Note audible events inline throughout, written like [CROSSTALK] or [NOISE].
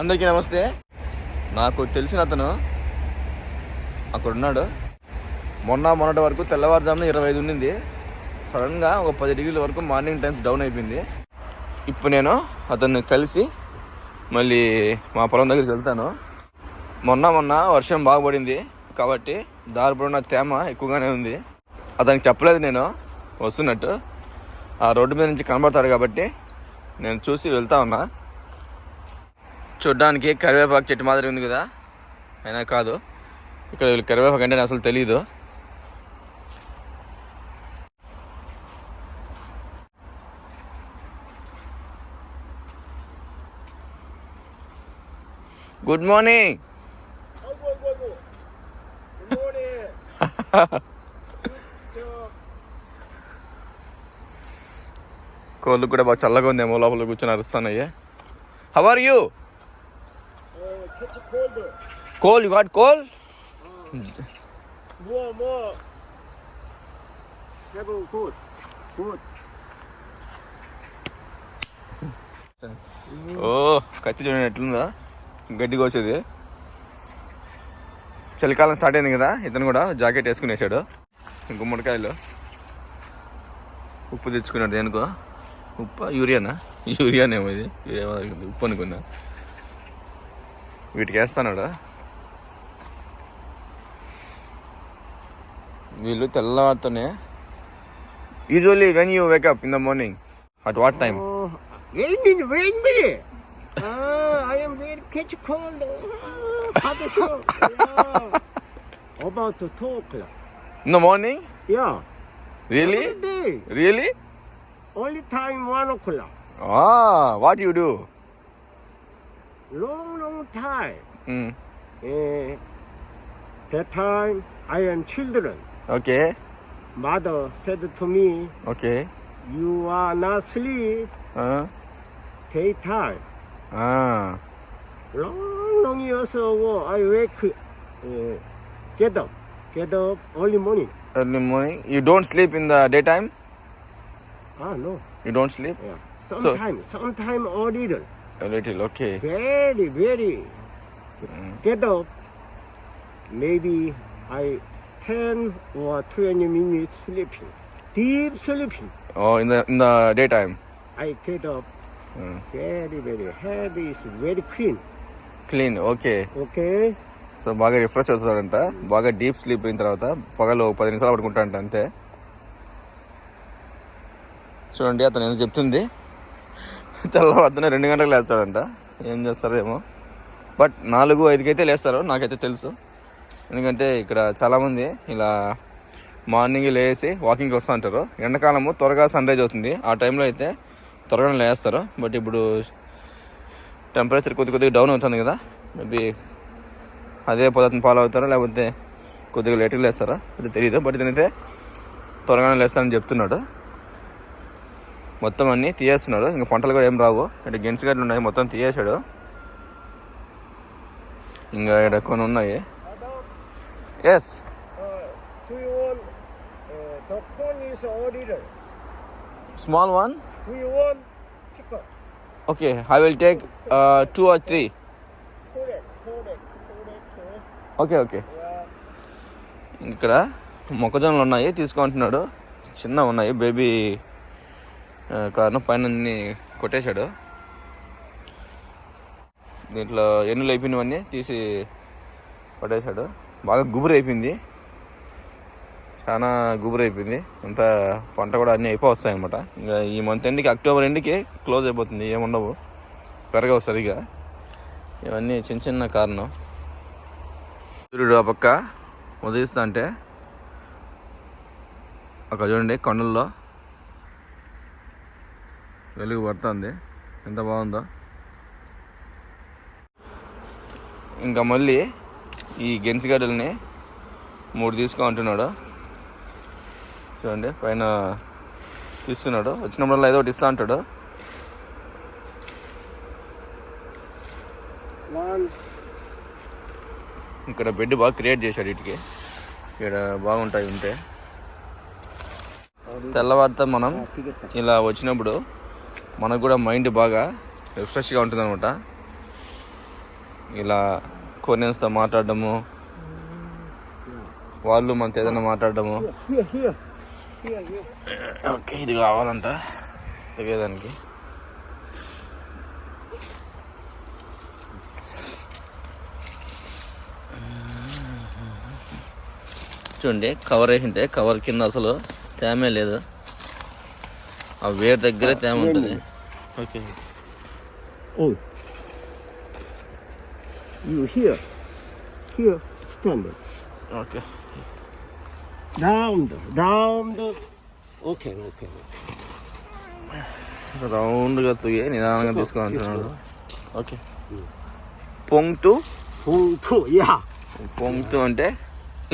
అందరికీ నమస్తే. నాకు తెలిసిన అతను అక్కడ ఉన్నాడు మొన్న మొన్నటి వరకు తెల్లవారుజామున ఇరవై ఐదు ఉండింది. సడన్గా ఒక పది డిగ్రీల వరకు మార్నింగ్ టైమ్స్ డౌన్ అయిపోయింది. ఇప్పుడు నేను అతన్ని కలిసి మళ్ళీ మా పొలం దగ్గరికి వెళ్తాను. మొన్న మొన్న వర్షం బాగా పడింది కాబట్టి దారి తేమ ఎక్కువగానే ఉంది. అతనికి చెప్పలేదు నేను వస్తున్నట్టు. ఆ రోడ్డు మీద నుంచి కనబడతాడు కాబట్టి నేను చూసి వెళ్తా ఉన్నా. చూడ్డానికి కరివేపాకు చెట్టు మాదిరి ఉంది కదా? అయినా కాదు. ఇక్కడ వీళ్ళు కరివేపాకు అంటే అసలు తెలియదు గుడ్ మార్నింగ్ కోళ్ళు కూడా బాగా చల్లగా ఉందేమో లోపల కూర్చొని అరుస్తున్నాయి. How are you cold you got cold More, more. Have good, good. ఓ కత్తి చూడండి ఎట్లుందా? గడ్డి కోసేది. చలికాలం స్టార్ట్ అయింది కదా ఇతను కూడా జాకెట్ వేసుకుని వేసాడు గుమ్మడికాయలు. ఉప్పు తెచ్చుకున్నాడు దేనికో. ఉప్పు? యూరియానా? యూరియానేమో ఇది. ఉప్పు అనుకున్నా. వీటికి వేస్తాడు వీళ్ళు తెల్లవారుతోనే usually when you wake up in the morning at what time Oh, rain, rain, rain. Ah, I am very catch cold. Ah, Father show. Yeah. About to two o'clock. In the morning Yeah. Really Every day. Really Only time one o'clock. Ah, what you do? Long, long time. Mm. Eh, that time I am children. Okay, Mother said to me, okay. "You are not sleep Uh, daytime." ah, long, long years ago, I wake, uh, get up, get up early morning. early morning. You don't sleep in the daytime? Ah, no. You don't sleep? Yeah. Sometime, sometime a little. A little, okay. Very, very. Mm. Get up. Maybe I 10 or 20 minutes sleeping. Deep sleeping. Oh, in the in the daytime. I get up. Mm. Very, very. Head is very clean. Clean, okay. Okay. So బాగా refresh అవుతాడంట బాగా deep sleep అయిన తర్వాత పగలు పది నిమిషాలు పడుకుంటాడంట అంతే చూడండి అతను ఏదో చెప్తుంది తెల్లవారుతూనే రెండు గంటలకు లేస్తాడంట. ఏం చేస్తారేమో. బట్ నాలుగు ఐదుకైతే లేస్తారు. నాకైతే తెలుసు. ఎందుకంటే ఇక్కడ చాలామంది ఇలా మార్నింగ్ లేసి వాకింగ్కి వస్తూ ఉంటారు. ఎండాకాలము త్వరగా సన్ రైజ్ అవుతుంది. ఆ టైంలో అయితే త్వరగానే లేస్తారు. బట్ ఇప్పుడు టెంపరేచర్ కొద్ది కొద్దిగా డౌన్ అవుతుంది కదా. మేబీ అదే పదార్థం ఫాలో అవుతారా? లేకపోతే కొద్దిగా లేట్గా లేస్తారా? అది తెలియదు బట్ ఇతనైతే త్వరగానే లేస్తానని చెప్తున్నాడు. మొత్తం అన్నీ తీయేస్తున్నాడు ఇంకా పంటలు కూడా ఏం రావు. అంటే గెన్స్ గడ్డలు ఉన్నాయి. మొత్తం తీయేశాడు ఇంకా ఇక్కడ కొన్ని ఉన్నాయి. Yes small one okay I will take two or three okay okay ఇక్కడ మొక్కజొన్నలు ఉన్నాయి. తీసుకుంటున్నాడు చిన్న ఉన్నాయి. బేబీ కారణం పైన అన్ని కొట్టేశాడు. దీంట్లో ఎన్నులు అయిపోయినవన్నీ తీసి పడేశాడు. బాగా గుబురు అయిపోయింది. చాలా గుబురు అయిపోయింది. అంతా పంట కూడా అన్నీ అయిపోవస్తాయి అనమాట ఇంకా ఈ మంత్ ఎండ్కి అక్టోబర్ ఎండ్కి క్లోజ్ అయిపోతుంది. ఏముండవు. పెరగవు సరిగా. ఇవన్నీ చిన్న చిన్న కారణం సూర్యుడు ఆ పక్క ఉదయిస్తా అంటే అక్కడ చూడండి కొండల్లో వెలుగు పడుతుంది. ఎంత బాగుందో. ఇంకా మళ్ళీ ఈ గెన్సిగడ్డల్ని మూడు తీసుకోమంటున్నాడు చూడండి పైన తీస్తున్నాడు వచ్చినప్పుడల్లా ఏదో ఒకటి ఇస్తా అంటాడు. ఇక్కడ బెడ్ బాగా క్రియేట్ చేశాడు వీటికి ఇక్కడ బాగుంటాయి ఉంటే. తెల్లవారితో మనం ఇలా వచ్చినప్పుడు మనకు కూడా మైండ్ బాగా రిఫ్రెష్గా ఉంటుంది అనమాట ఇలా కొరియన్స్తో మాట్లాడడము వాళ్ళు మనతో ఏదైనా మాట్లాడడము. ఓకే ఇది కావాలంట తెగేదానికి చూడండి కవర్ వేసింటే కవర్ కింద అసలు తేమే లేదు. ఆ వేరు దగ్గరే తేమ ఉంటుంది okay Oh. You here, here, stand. Okay Round, round. Okay, okay. రౌండ్గా తుయ్యి నిదానంగా తీసుకోమంటున్నాడు ఓకే పొంగుతూ One, two, yeah. పొంగుతూ అంటే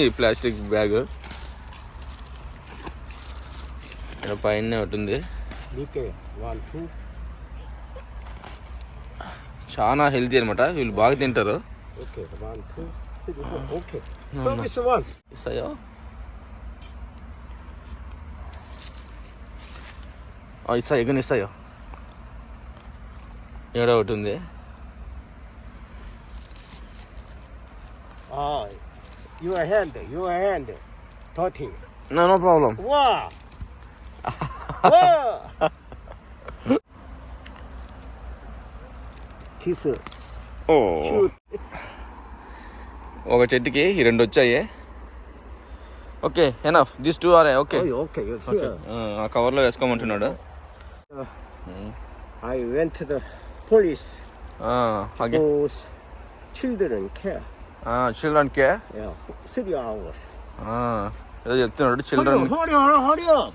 ఈ ప్లాస్టిక్ బ్యాగ్ ఇక్కడ పైన ఉంటుంది. చాలా హెల్తీ అనమాట వీళ్ళు బాగా తింటారు. ఇస్తాయో? ఎగ్గును ఇస్తాయో? ఇక్కడ ఒకటి ఉంది. Your hand your hand thirty no problem వా wow. Kiss, oh shoot. ఒక చెట్టుకి ఈ రెండు వచ్చాయి okay enough this two are okay Oh, okay, here. ఆ కవర్లో వేసుకోమంటున్నాడు Uh, I went to the police okay for children care. Children care Yeah, three hours. ఏదో చెప్తున్నాడు Hurry children up, hurry up, hurry up.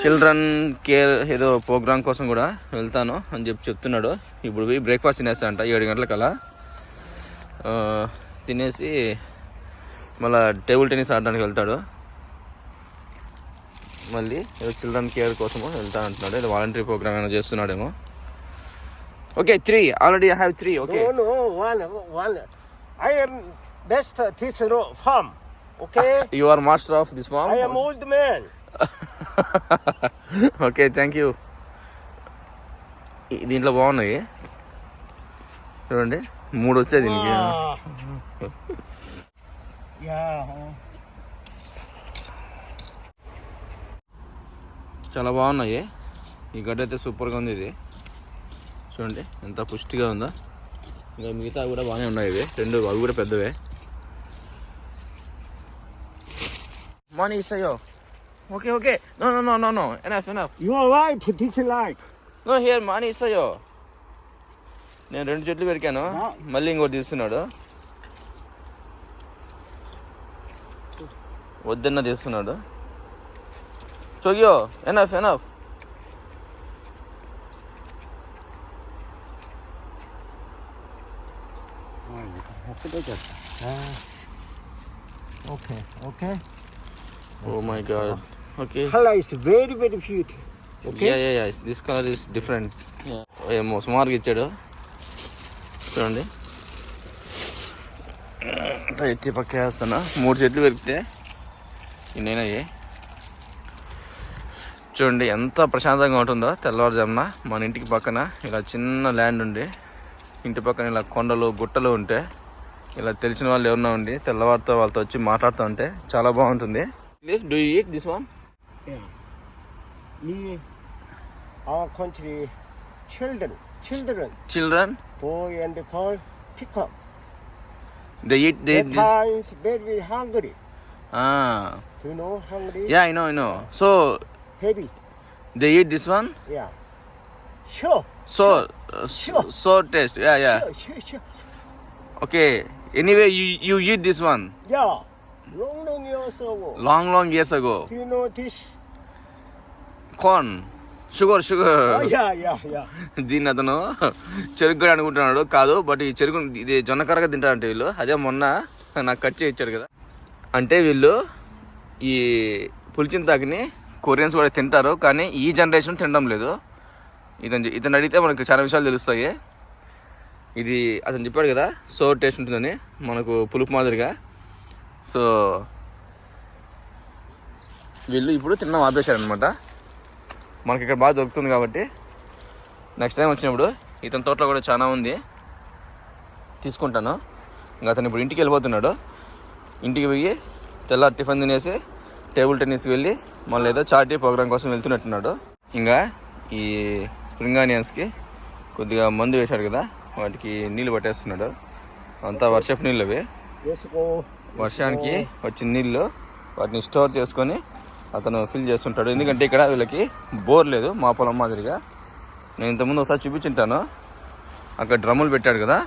Children care ఏదో programme కోసం కూడా వెళ్తాను అని చెప్పి చెప్తున్నాడు. ఇప్పుడు పోయి బ్రేక్ఫాస్ట్ తినేస్తా అంట ఏడు గంటలకల్లా తినేసి మళ్ళా టేబుల్ టెన్నిస్ ఆడడానికి వెళ్తాడు. మళ్ళీ ఏదో చిల్డ్రన్ కేర్ కోసము వెళ్తాను అంటున్నాడు. ఏదో వాలంటరీ ప్రోగ్రామ్ ఏమైనా చేస్తున్నాడేమో. Okay three already I have three okay am best this row farm. Okay? You are master of this farm I am old man. Okay thank you దీంట్లో బాగున్నాయి. చూడండి మూడు వచ్చాయి దీనికి? చాలా బాగున్నాయి. ఈ గడ్డ అయితే సూపర్గా ఉంది ఇది. చూడండి ఎంత పుష్టిగా ఉందో. ఇంకా మిగతా కూడా బాగానే ఉన్నాయి ఇవి. రెండు అవి కూడా పెద్దవే. Money ఇస్తాయో okay okay no no no no no enough enough Your wife dislike. No here money ఇస్తాయో నేను రెండు చెట్లు పెరికాను. మళ్ళీ ఇంకోటి తీస్తున్నాడు. వద్దన్న తీస్తున్నాడు. చోగియో enough enough. Okay, okay. Oh my god okay Color is very, very beautiful. Okay? Yeah yeah yeah this colour is different ఏమో సుమారుగా ఇచ్చాడు. చూడండి. ఎత్తి పక్క వేస్తున్నా. మూడు చెట్లు పెరిగితే ఇన్నైనాయి చూడండి ఎంత ప్రశాంతంగా ఉంటుందో తెల్లవారుజామున మన ఇంటికి పక్కన ఇలా చిన్న ల్యాండ్ ఉండి ఇంటి పక్కన ఇలా కొండలు గుట్టలు ఉంటే ఇలా తెలిసిన వాళ్ళు ఎవరన్నా ఉండి తెల్లవారితో వాళ్ళతో వచ్చి మాట్లాడుతూ ఉంటే చాలా బాగుంటుంది. Do eat this one yeah. our country children, children, Children, boy and girl, pick up. they eat. They, they times very hungry. ah Do you know hungry? yeah, I know, I know. So Heavy. they eat this one. Yeah. Sure. So so, uh, Sure. so taste. Yeah, yeah. Sure, sure, sure. Okay. Anyway, you you eat this one. Yeah. Long, long years ago. long, long years ago. Do you know this? Corn, yeah, yeah, yeah. [LAUGHS] దీన్ని అతను చెరుకు అనుకుంటున్నాడు కాదు but ఈ చెరుకు ఇది జొన్నకరగా తింటారంటే వీళ్ళు అదే మొన్న నాకు కట్ చేయి ఇచ్చాడు కదా అంటే వీళ్ళు ఈ పులిచింతాకుని కొరియన్స్ కూడా తింటారు కానీ ఈ జనరేషన్ తినడం లేదు ఇతను ఇతను అడిగితే మనకు చాలా విషయాలు తెలుస్తాయి ఇది అతను చెప్పాడు కదా సో టేస్ట్ ఉంటుందని మనకు పులుపు మాదిరిగా సో వీళ్ళు ఇప్పుడు తినడం ఆపేశారనమాట మనకి ఇక్కడ బాగా దొరుకుతుంది కాబట్టి నెక్స్ట్ టైం వచ్చినప్పుడు ఇతని తోటలో కూడా చాలా ఉంది. తీసుకుంటాను. ఇంకా అతను ఇప్పుడు ఇంటికి వెళ్ళిపోతున్నాడు. ఇంటికి పోయి తెల్లారి టిఫిన్ తినేసి టేబుల్ టెన్నిస్కి వెళ్ళి మళ్ళీ ఏదో చార్టీ ప్రోగ్రామ్ కోసం వెళ్తున్నట్టున్నాడు. ఇంకా ఈ స్ప్రింగ్ ఆనియన్స్కి కొద్దిగా మందు వేశాడు కదా వాటికి నీళ్ళు పట్టేస్తున్నాడు. అంతా వర్షపు నీళ్ళు అవి వేసుకో. వర్షానికి వచ్చిన నీళ్ళు వాటిని స్టోర్ చేసుకొని అతను ఫిల్ చేస్తుంటాడు. ఎందుకంటే ఇక్కడ వీళ్ళకి బోర్ లేదు మా పొలం మాదిరిగా. నేను ఇంతకుముందు ఒకసారి చూపించుంటాను. అక్కడ డ్రమ్ములు పెట్టాడు కదా.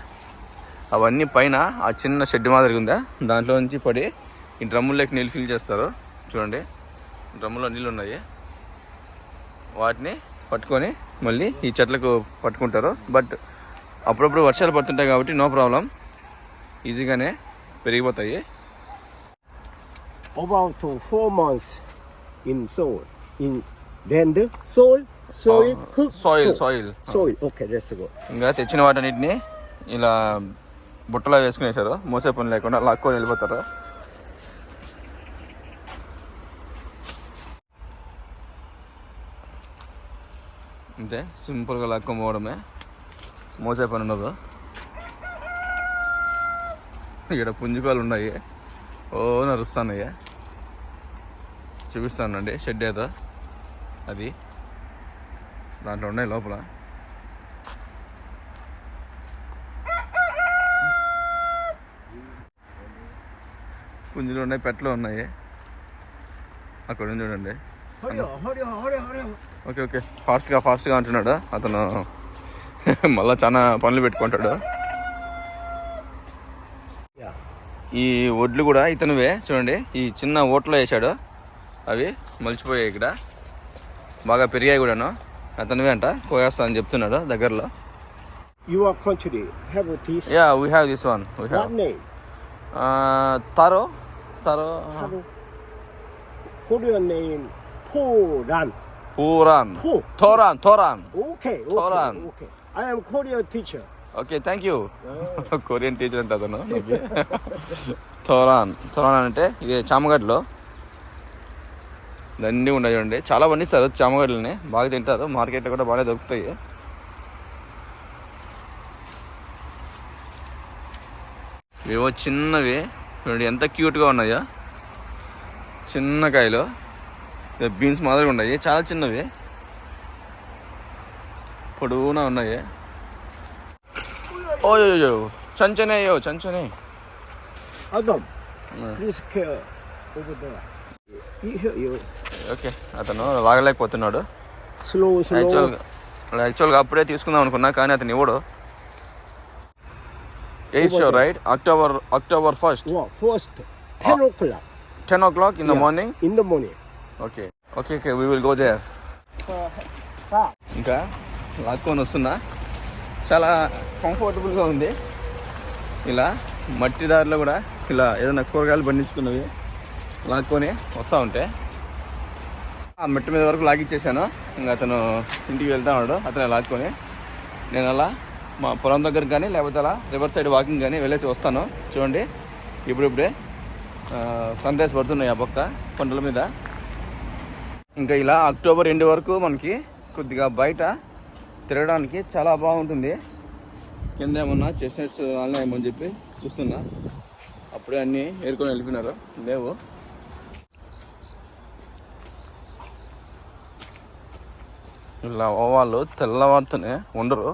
అవన్నీ పైన ఆ చిన్న షెడ్ మాదిరిగా ఉందా? దాంట్లో నుంచి పడి ఈ డ్రమ్ముల్లోకి నీళ్ళు ఫిల్ చేస్తారు. చూడండి. డ్రమ్ములో నీళ్ళు ఉన్నాయి. వాటిని పట్టుకొని మళ్ళీ ఈ చెట్లకు పట్టుకుంటారు. బట్ అప్పుడప్పుడు వర్షాలు పడుతుంటాయి కాబట్టి నో ప్రాబ్లం. ఈజీగానే పెరిగిపోతాయి. About uh, four months in soil. In land, soil, soil, hook, soil soil Soil. Okay, let's go. ఇంకా తెచ్చిన వాటన్నిటిని ఇలా బుట్టలో వేసుకునేసారు మోసే పని లేకుండా లాక్కొని వెళ్ళిపోతారు. అంతే సింపుల్గా లాక్కొని పోవడమే. మోసే పని ఉండదు. ఇక్కడ పుంజుకాలు ఉన్నాయి. ఓ నరుస్తున్నాయి చూపిస్తానండి షెడ్ ఏదో. అది. దాంట్లో ఉన్నాయి లోపల. పుంజులు ఉన్నాయి పెట్టలు ఉన్నాయి. అక్కడ చూడండి. Okay okay. ఫాస్ట్గా ఫాస్ట్గా అంటున్నాడు. అతను [LAUGHS] మళ్ళీ చాలా పనులు పెట్టుకుంటాడు. ఈ వడ్లు కూడా ఇతనువే చూడండి. ఈ చిన్న ఓట్లో వేసాడు అవి మలిచిపోయాయి ఇక్కడ. బాగా పెరిగాయి కూడాను. అతనివే అంట కోయేస్తా అని చెప్తున్నాడు దగ్గరలో. Your country have this. Yeah we have this one we What have name? Taro taro Have Korean name. Poran. Poran Po. Toran toran Okay, okay, Toran. okay. I am Korean teacher. Okay thank you Korean teacher అంటే అతను. Okay థోరాన్ థోరాన్ అంటే ఇది చామగడ్డలో. దండి ఉన్నాయి చూడండి. చాలా పండిస్తారు చామగడ్డలని బాగా తింటారు. మార్కెట్లో కూడా బాగానే దొరుకుతాయి. ఇవో చిన్నవి. చూడండి ఎంత క్యూట్గా ఉన్నాయో. చిన్న కాయలు. బీన్స్ మాదిరిగా ఉన్నాయి. చాలా చిన్నవి. పొడవునా ఉన్నాయి. ఓయో చంచనే Adam, Mm. please ఓకే అతను లాగలేకపోతున్నాడు Slow, slow. యాక్చువల్గా యాక్చువల్గా అప్పుడే తీసుకుందాం అనుకున్నా కానీ అతను ఇవ్వడు. Eighth show right October October first Well, first, 10 o'clock. Ten o'clock in the. Morning in the morning. Okay okay okay we will go there ఇంకా లాక్కొని వస్తున్నా. చాలా కంఫర్టబుల్గా ఉంది. ఇలా మట్టి దారిలో కూడా ఇలా ఏదైనా కూరగాయలు పండించుకున్నవి లాక్కొని వస్తూ ఉంటే. ఆ మెట్ట మీద వరకు లాగిచ్చేసాను ఇంకా అతను ఇంటికి వెళ్తా ఉన్నాడు. అతను లాక్కొని నేను అలా మా పొలం దగ్గర కానీ లేకపోతే అలా రివర్ సైడ్ వాకింగ్ కానీ వెళ్ళేసి వస్తాను. చూడండి ఇప్పుడిప్పుడే సన్ రైజ్ పడుతున్నాయి ఆ పక్క కొండల మీద. ఇంకా ఇలా అక్టోబర్ ఎండ్ వరకు మనకి కొద్దిగా బయట తిరగడానికి చాలా బాగుంటుంది. కింద ఏమన్నా చెస్ట్నట్స్ వాళ్ళని ఏమని చెప్పి చూస్తున్నా. అప్పుడే అన్నీ ఏరుకొని వెళ్ళిపోయినారు. లేవు. ఇలా వాళ్ళు తెల్లవారితోనే ఉండరు.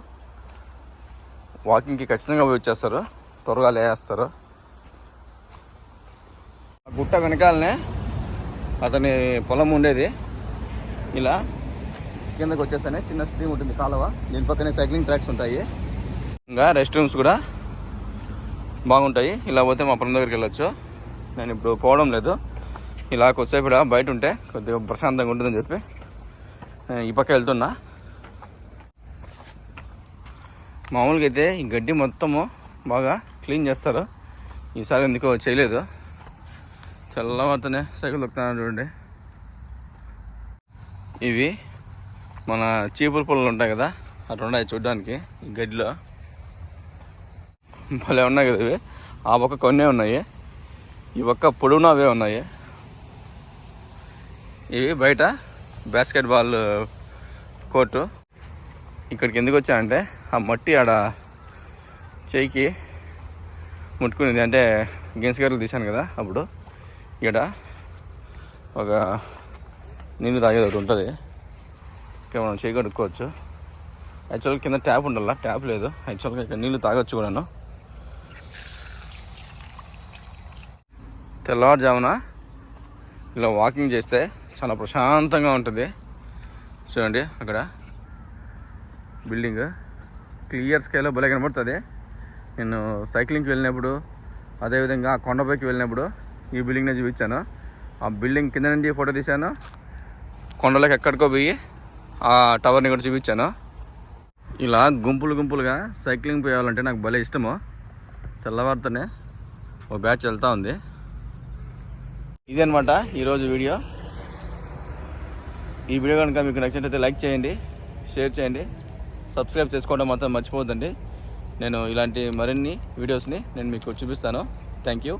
వాకింగ్కి ఖచ్చితంగా పోయి వచ్చేస్తారు. త్వరగా లేస్తారు. ఆ గుట్ట వెనకాలనే అతని పొలం ఉండేది. ఇలా కిందకి వచ్చేస్తానే చిన్న స్ట్రీమ్ ఉంటుంది కాలువ. దీని పక్కనే సైక్లింగ్ ట్రాక్స్ ఉంటాయి. ఇంకా రెస్ట్ రూమ్స్ కూడా బాగుంటాయి. ఇలా పోతే మా పొలం దగ్గరికి వెళ్ళొచ్చు. నేను ఇప్పుడు పోవడం లేదు. ఇలా కొద్దిసేపు బయట ఉంటే కొద్దిగా ప్రశాంతంగా ఉంటుందని చెప్పి ఈ పక్క వెళ్తున్నా మామూలుగా అయితే ఈ గడ్డి మొత్తము బాగా క్లీన్ చేస్తారు. ఈసారి ఎందుకో చేయలేదు. చల్లవాతనే సైకిల్ తొక్కుతున్నాను చూడండి. ఇవి మన చీపురు పొలాలు ఉంటాయి కదా అటు ఉన్నాయి చూడడానికి ఈ గడ్డిలో. భలే ఉన్నాయి కదా ఇవి. ఆ పక్క కొన్నే ఉన్నాయి. ఈ పక్క పొడవునా అవే ఉన్నాయి. ఇవి బయట బాస్కెట్ బాల్ కోర్టు. ఇక్కడికి ఎందుకు వచ్చానంటే ఆ మట్టి ఆడ చేయికి ముట్టుకునేది. అంటే గెన్స్గారులు తీశాను కదా అప్పుడు. ఇక్కడ ఒక నీళ్ళు తాగేది ఒకటి ఉంటుంది. ఇక్కడ మనం చేయి కడుక్కోవచ్చు. యాక్చువల్గా కింద ట్యాప్ ఉండాల? ట్యాప్ లేదు. యాక్చువల్గా ఇక్కడ నీళ్ళు తాగొచ్చు కూడాను. తెల్లవారుజామున ఇలా వాకింగ్ చేస్తే చాలా ప్రశాంతంగా ఉంటుంది. చూడండి అక్కడ బిల్డింగ్. క్లియర్ స్కైలో భలే కనబడుతుంది. నేను సైక్లింగ్కి వెళ్ళినప్పుడు అదేవిధంగా ఆ కొండపైకి వెళ్ళినప్పుడు ఈ బిల్డింగ్ని చూపించాను. ఆ బిల్డింగ్ కింద నుండి ఫోటో తీశాను. కొండలోకి ఎక్కడికో పోయి ఆ టవర్ని కూడా చూపించాను. ఇలా గుంపులు గుంపులుగా సైక్లింగ్ పోయాలంటే నాకు భలే ఇష్టము. తెల్లవారితోనే ఓ బ్యాచ్ వెళ్తూ ఉంది. ఇదనమాట ఈరోజు వీడియో. ఈ వీడియో కనుక మీకు నచ్చినట్లయితే లైక్ చేయండి షేర్ చేయండి సబ్స్క్రైబ్ చేసుకోవడం మాత్రం మర్చిపోవద్దండి. నేను ఇలాంటి మరిన్ని వీడియోస్ని నేను మీకు చూపిస్తాను. Thank you